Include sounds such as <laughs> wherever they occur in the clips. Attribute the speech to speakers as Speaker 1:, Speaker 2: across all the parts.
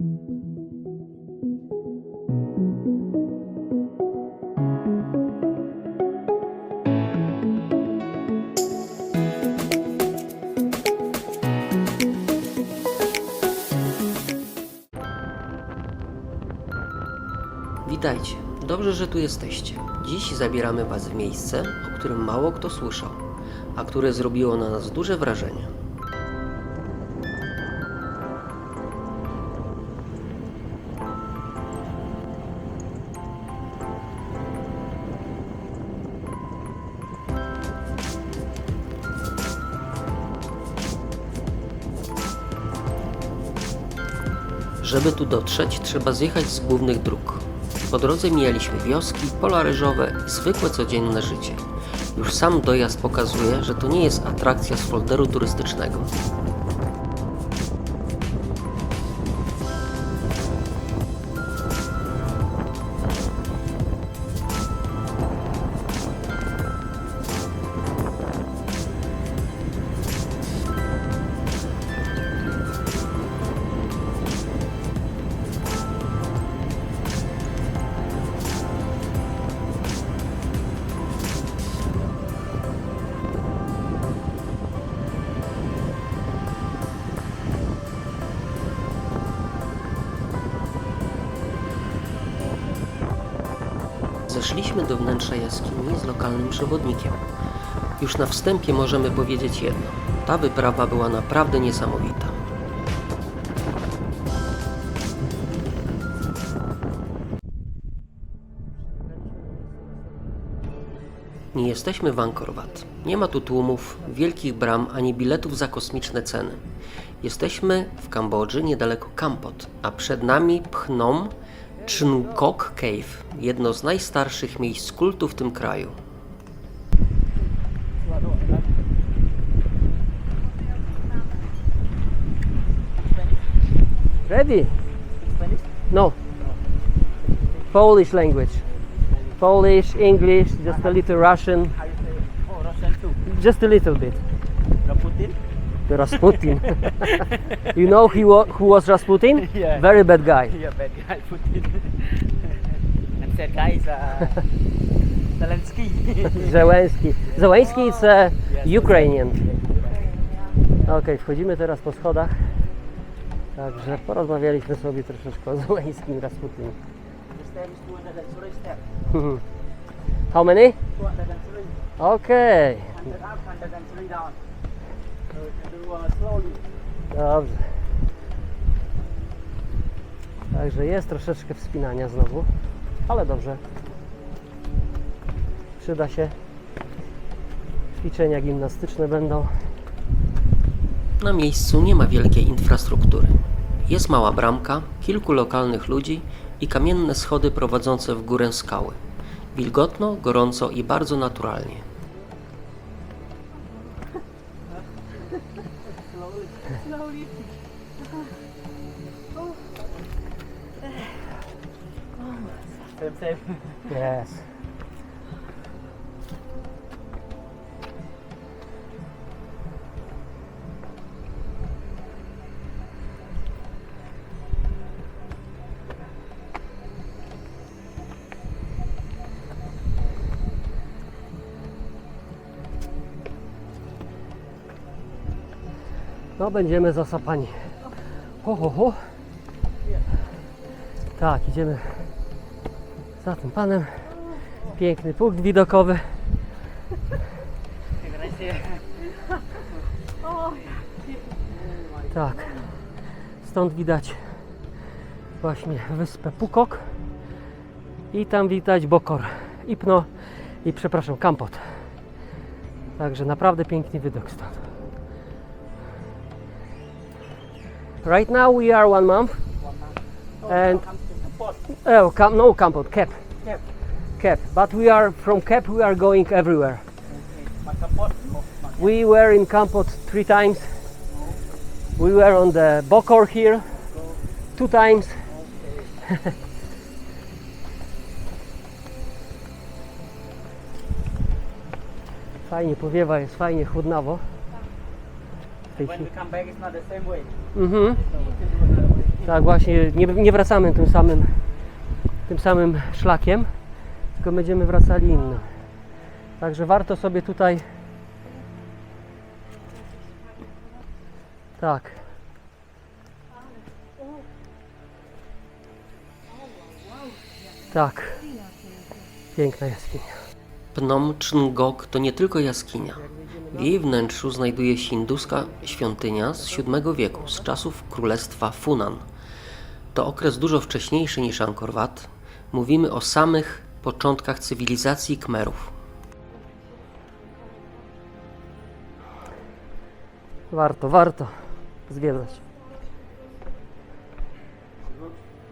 Speaker 1: Witajcie. Dobrze, że tu jesteście. Dziś zabieramy Was w miejsce, o którym mało kto słyszał, a które zrobiło na nas duże wrażenie. Żeby tu dotrzeć, trzeba zjechać z głównych dróg. Po drodze mijaliśmy wioski, pola ryżowe i zwykłe codzienne życie. Już sam dojazd pokazuje, że to nie jest atrakcja z folderu turystycznego. Zeszliśmy do wnętrza jaskini z lokalnym przewodnikiem. Już na wstępie możemy powiedzieć jedno. Ta wyprawa była naprawdę niesamowita. Nie jesteśmy w Angkor Wat. Nie ma tu tłumów, wielkich bram ani biletów za kosmiczne ceny. Jesteśmy w Kambodży niedaleko Kampot, a przed nami Phnom Chnkok Cave, jedno z najstarszych miejsc kultu w tym kraju. Ready? No. Polish language. Polish, English, just a little Russian,
Speaker 2: Oh, Russian too.
Speaker 1: just a little bit.
Speaker 2: Raputin?
Speaker 1: Rasputin. <laughs> you know he wa- who was Rasputin?
Speaker 2: Yeah.
Speaker 1: Very bad guy.
Speaker 2: Yeah, bad guy Putin. Is uh, Zelensky.
Speaker 1: Zełenski. Zełenski is uh, Ukrainian. Okej, wchodzimy teraz po schodach. Także porozmawialiśmy sobie troszeczkę o Zełenskim Rasputinie.
Speaker 2: the stair is 203 step.
Speaker 1: How many?
Speaker 2: 203.
Speaker 1: Okej,
Speaker 2: 100 up, 103 down. So you can do uh, slowly.
Speaker 1: dobrze. Także jest troszeczkę wspinania znowu, ale dobrze. Przyda się. Ćwiczenia gimnastyczne będą. Na miejscu nie ma wielkiej infrastruktury. Jest mała bramka, kilku lokalnych ludzi i kamienne schody prowadzące w górę skały. Wilgotno, gorąco i bardzo naturalnie.
Speaker 2: Same, same.
Speaker 1: Yes. No będziemy zasapani. Ho, ho, ho. Tak, idziemy za tym panem. Piękny punkt widokowy. Tak. Stąd widać właśnie wyspę Pukok. I tam widać Bokor. Ipno i przepraszam, Kampot. Także naprawdę piękny widok stąd. Right now we are one month. And oh, Cam- no Kampot, Cap.
Speaker 2: Cap.
Speaker 1: Cap. But we are from Cap. We are going everywhere. We were in Kampot three times. We were on the Bokor here two times. <laughs> fajnie powiewa, jest fajnie chłodnawo. Mhm.
Speaker 3: Tak, właśnie, nie, nie wracamy tym samym, tym samym szlakiem, tylko będziemy wracali innym. Także warto sobie tutaj. Tak. Tak. Piękna jaskinia.
Speaker 1: Phnom Chn Gok to nie tylko jaskinia. W jej wnętrzu znajduje się hinduska świątynia z VII wieku, z czasów królestwa Funan. To okres dużo wcześniejszy niż Angkor Wat. Mówimy o samych początkach cywilizacji Khmerów.
Speaker 3: Warto, warto zwiedzać.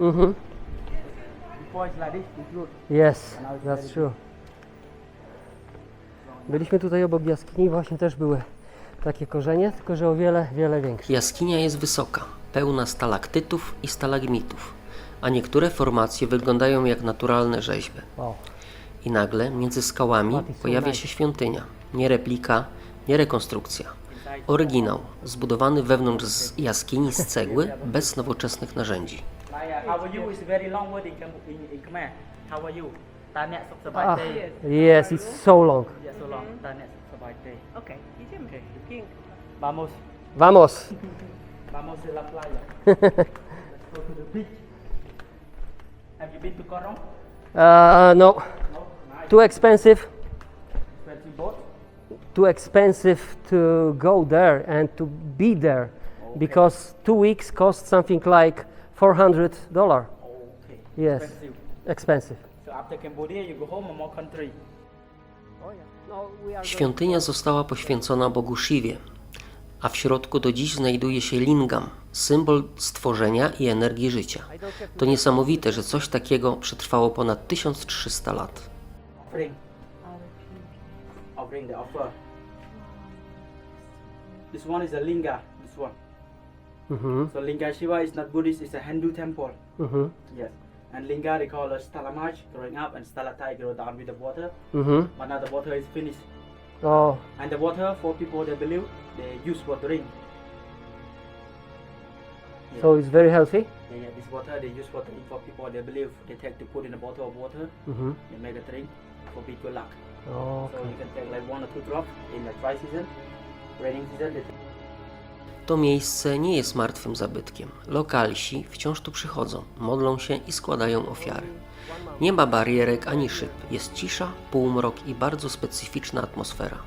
Speaker 3: Mhm. Yes, that's true. Byliśmy tutaj obok jaskini, właśnie też były takie korzenie, tylko że o wiele, wiele większe.
Speaker 1: Jaskinia jest wysoka, pełna stalaktytów i stalagmitów, a niektóre formacje wyglądają jak naturalne rzeźby. I nagle między skałami pojawia się świątynia. Nie replika, nie rekonstrukcja. Oryginał, zbudowany wewnątrz z jaskini z cegły, bez nowoczesnych narzędzi.
Speaker 3: Ah, yes, it's so long.
Speaker 4: Okay, idziemy.
Speaker 2: Vamos.
Speaker 3: Vamos. <laughs>
Speaker 2: Vamos a la playa. <laughs> Let's go to the beach. Have you been to Korong?
Speaker 3: Uh, no,
Speaker 2: No. Nice.
Speaker 3: too expensive.
Speaker 2: Expensive boat.
Speaker 3: Too expensive to go there and to be there, because two weeks cost something like four hundred dollar.
Speaker 2: Okay.
Speaker 3: Yes,
Speaker 2: Expensive.
Speaker 3: expensive.
Speaker 2: So after Cambodia, you go home or more country.
Speaker 1: Świątynia została poświęcona Bogu Shiwie, a w środku do dziś znajduje się lingam, symbol stworzenia i energii życia. To niesamowite, że coś takiego przetrwało ponad 1300 lat.
Speaker 2: This one is a linga. This one.
Speaker 3: Mhm,
Speaker 2: So Linga Shiva is not Buddhist, it's a Hindu temple.
Speaker 3: mhm,
Speaker 2: Yes. And Linga they call a stalamaj growing up and stalactite grow down with the water.
Speaker 3: mhm.
Speaker 2: But now the water is finished.
Speaker 3: Oh,
Speaker 2: And the water for people they believe they use for drink. Yeah.
Speaker 3: so it's very healthy.
Speaker 2: yeah, yeah, this water they use for drink for people they believe they take to put in a bottle of water,
Speaker 3: Mhm.
Speaker 2: they make a drink for big good luck.
Speaker 3: Oh,
Speaker 2: So you can take like one or two drops in the dry season. Raining season they
Speaker 1: To miejsce nie jest martwym zabytkiem. Lokalsi wciąż tu przychodzą, modlą się i składają ofiary. Nie ma barierek ani szyb, jest cisza, półmrok i bardzo specyficzna atmosfera.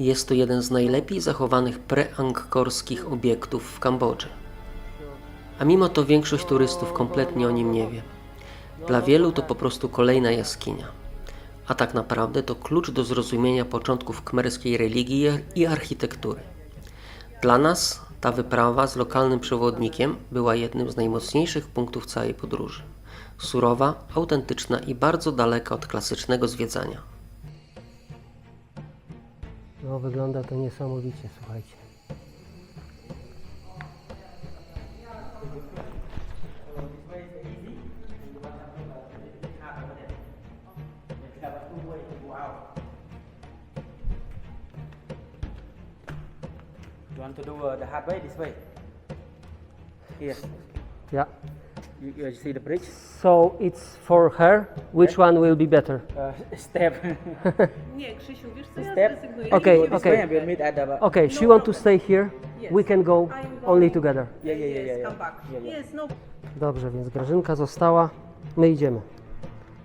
Speaker 1: Jest to jeden z najlepiej zachowanych preangkorskich obiektów w Kambodży. A mimo to większość turystów kompletnie o nim nie wie. Dla wielu to po prostu kolejna jaskinia. A tak naprawdę to klucz do zrozumienia początków kmerskiej religii i architektury. Dla nas ta wyprawa z lokalnym przewodnikiem była jednym z najmocniejszych punktów całej podróży. Surowa, autentyczna i bardzo daleka od klasycznego zwiedzania.
Speaker 3: No, wygląda to niesamowicie, słuchajcie.
Speaker 2: You want to do uh, the hard way this way? Here.
Speaker 3: Yeah.
Speaker 2: You, you see the bridge?
Speaker 3: So it's for her. Which one will be better?
Speaker 2: Uh, <laughs> step. <laughs>
Speaker 4: Nie, Krzysiu, wiesz co, ja
Speaker 2: Step.
Speaker 4: zrezygnuję.
Speaker 2: This
Speaker 3: okej.
Speaker 2: way and we'll meet at the.
Speaker 3: Okay, she want to stay here.
Speaker 4: Yes.
Speaker 3: We can go
Speaker 4: I am
Speaker 3: only
Speaker 4: going-
Speaker 3: together.
Speaker 2: Yeah, yeah, yeah, yeah.
Speaker 4: Yes,
Speaker 2: yeah.
Speaker 4: come back.
Speaker 2: Yeah, yeah.
Speaker 4: Yes, no
Speaker 3: Dobrze, więc Grażynka została. My idziemy.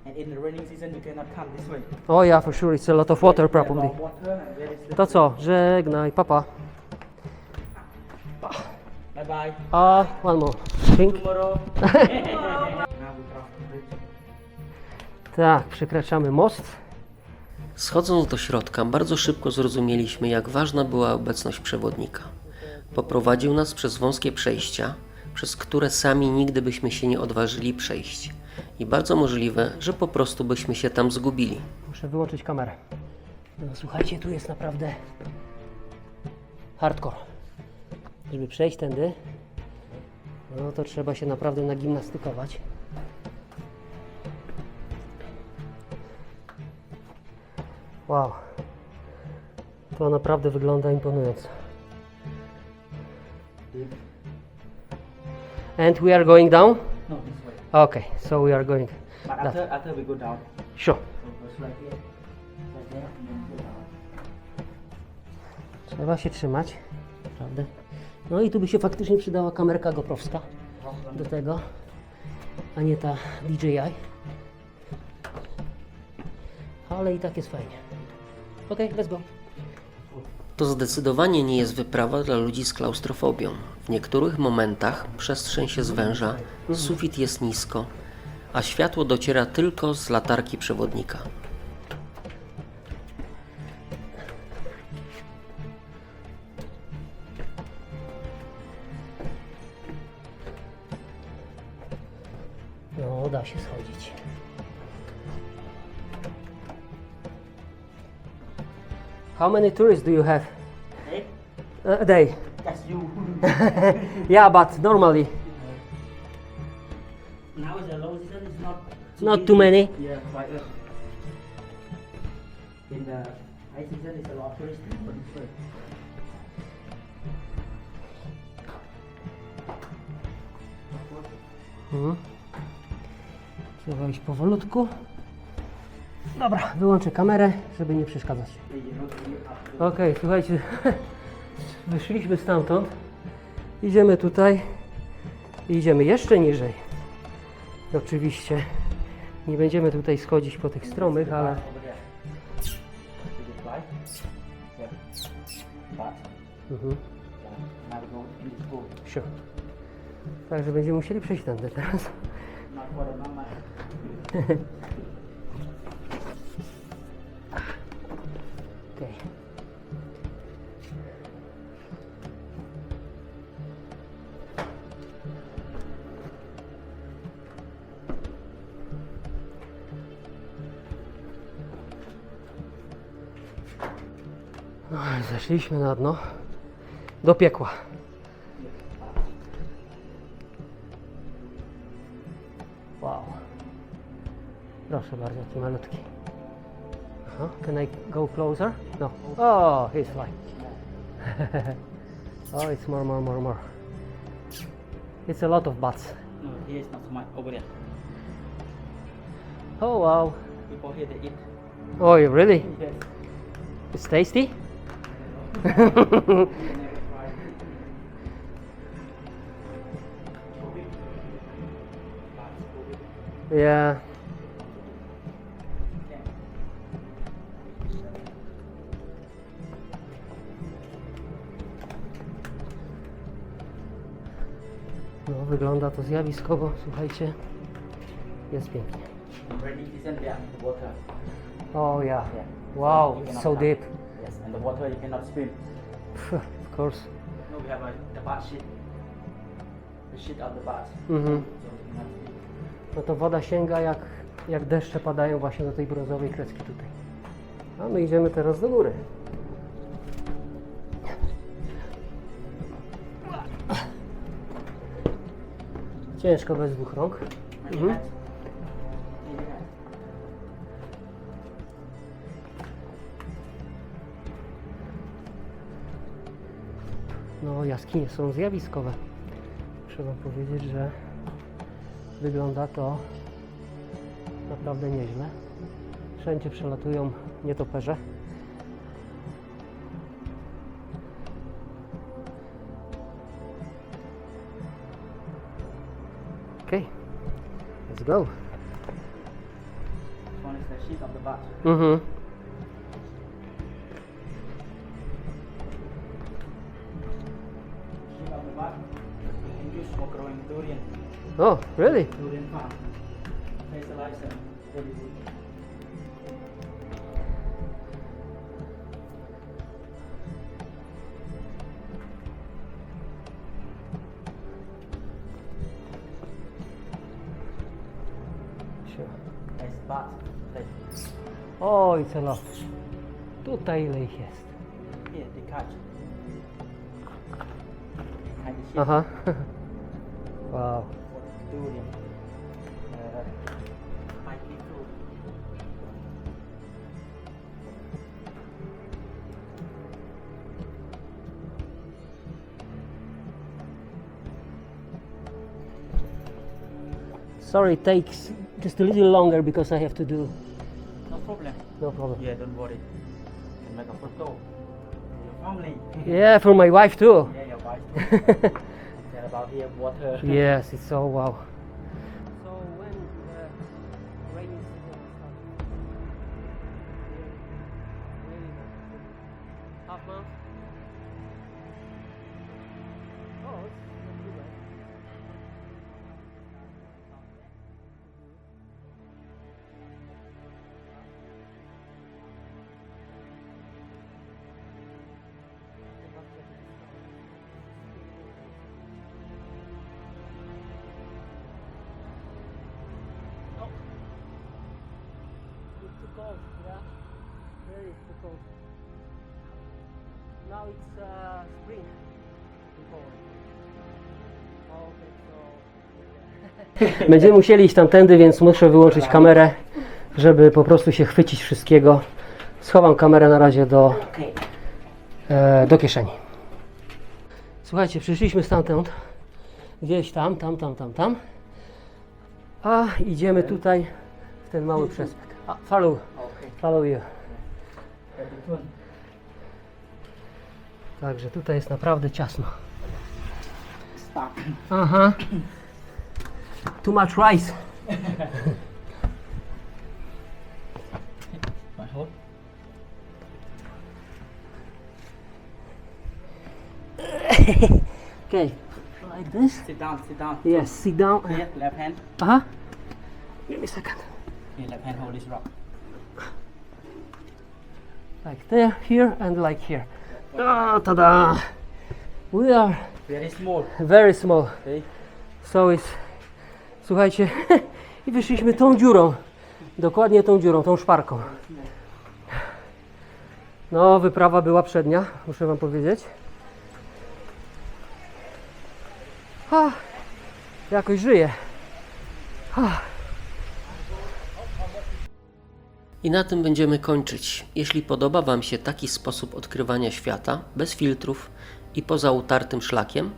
Speaker 2: And in the raining season, you cannot come this way.
Speaker 3: Oh yeah, for sure. It's a lot of water probably.
Speaker 2: No water and there is the-
Speaker 3: To co? Żegnaj, papa.
Speaker 2: Bye bye.
Speaker 3: A, one more. Drink.
Speaker 2: Tomorrow.
Speaker 3: Tak, przekraczamy most.
Speaker 1: Schodząc do środka, bardzo szybko zrozumieliśmy, jak ważna była obecność przewodnika. Poprowadził nas przez wąskie przejścia, przez które sami nigdy byśmy się nie odważyli przejść. I bardzo możliwe, że po prostu byśmy się tam zgubili.
Speaker 3: Muszę wyłączyć kamerę. No, słuchajcie, tu jest naprawdę hardcore. Żeby przejść tędy, no to trzeba się naprawdę nagimnastykować. Wow. To naprawdę wygląda imponująco. And we are going down?
Speaker 2: No, this way.
Speaker 3: Okay, so we are going.
Speaker 2: But
Speaker 3: That.
Speaker 2: after after we go down,
Speaker 3: Sure. Trzeba się trzymać, prawda? No i tu by się faktycznie przydała kamerka goprowska do tego, a nie ta DJI. Ale i tak jest fajnie. Ok, let's go.
Speaker 1: To zdecydowanie nie jest wyprawa dla ludzi z klaustrofobią. W niektórych momentach przestrzeń się zwęża, sufit jest nisko, a światło dociera tylko z latarki przewodnika.
Speaker 3: How many tourists do you have
Speaker 2: Hey,
Speaker 3: a day?
Speaker 2: that's you. <laughs>
Speaker 3: Yeah, but normally
Speaker 2: now is the low season. It's not.
Speaker 3: not too many.
Speaker 2: Yeah, quite good. In the high season, it's a lot of tourists, but it's good.
Speaker 3: Mhm. Trzeba iść powolutku. Dobra, wyłączę kamerę, żeby nie przeszkadzać. Okej, słuchajcie, <laughs> wyszliśmy stamtąd. Idziemy tutaj. Idziemy jeszcze niżej. Oczywiście nie będziemy tutaj schodzić po tych stromych, ale mhm, sure. Także będziemy musieli przejść tędy teraz. <laughs> I zeszliśmy na dno. Do piekła. Wow. Proszę bardzo, taki malutki. Aha, can I go closer? No. Oh, he's fine. <laughs> oh, it's more, more, more, more. It's a lot of butts.
Speaker 2: No, here is not so much. Over there.
Speaker 3: Oh, wow.
Speaker 2: People here they eat.
Speaker 3: Oh, really?
Speaker 2: Yes.
Speaker 3: It's tasty? <laughs> yeah. No, wygląda to zjawiskowo, słuchajcie. Jest pięknie. Oh yeah. Wow, it's so deep.
Speaker 2: Water you cannot swim. <laughs>
Speaker 3: Of course.
Speaker 2: No, we have a, the bath sheet. The sheet of the bath.
Speaker 3: Mhm.
Speaker 2: So you cannot swim.
Speaker 3: No to woda sięga jak, jak deszcze padają właśnie do tej brązowej kredki tutaj. A my idziemy teraz do góry. Ciężko bez dwóch rąk. Mhm. Jaskinie są zjawiskowe. Trzeba powiedzieć, że wygląda to naprawdę nieźle. Wszędzie przelatują nietoperze. Okay, let's go.
Speaker 2: This one is the sheet of the bath.
Speaker 3: Mhm. O, i co lot. Tutaj ile ich jest.
Speaker 2: here, they catch. Behind the sheet
Speaker 3: Aha. <laughs> Wow. Sorry, it takes just a little longer because I have to do.
Speaker 2: No problem.
Speaker 3: No problem.
Speaker 2: Yeah, don't worry. You make a photo. Your family.
Speaker 3: yeah, for my wife too.
Speaker 2: Yeah, your wife too. <laughs> Here water.
Speaker 3: yes, it's so wow. Yeah. Very. Now it's uh, spring. <laughs> Będziemy musieli iść tamtędy, więc muszę wyłączyć kamerę, żeby po prostu się chwycić wszystkiego. Schowam kamerę na razie do, e, do kieszeni. Słuchajcie, przyszliśmy stamtąd, gdzieś tam, tam, tam, tam, tam. A idziemy tutaj w ten mały przespek. A, follow,
Speaker 2: Okay.
Speaker 3: follow you. Także tutaj jest naprawdę ciasno. Aha. Too much rice. <laughs> <laughs> Okay, like this.
Speaker 2: Sit down, sit down.
Speaker 3: Yes, sit down.
Speaker 2: Here, left hand.
Speaker 3: Uh-huh. Give me a second.
Speaker 2: Here, left hand hold this rock.
Speaker 3: Like there, here, and like here. Ah, tada! We are
Speaker 2: Very small.
Speaker 3: very small.
Speaker 2: Okay.
Speaker 3: So it's... Słuchajcie, <laughs> i wyszliśmy tą dziurą. Dokładnie tą dziurą, tą szparką. No, wyprawa była przednia, muszę wam powiedzieć. Ha, jakoś żyję.
Speaker 1: I na tym będziemy kończyć. Jeśli podoba Wam się taki sposób odkrywania świata, bez filtrów i poza utartym szlakiem,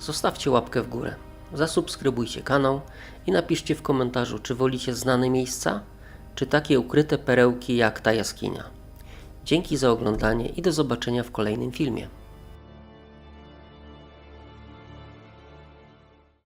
Speaker 1: zostawcie łapkę w górę. Zasubskrybujcie kanał i napiszcie w komentarzu, czy wolicie znane miejsca, czy takie ukryte perełki jak ta jaskinia. Dzięki za oglądanie i do zobaczenia w kolejnym filmie.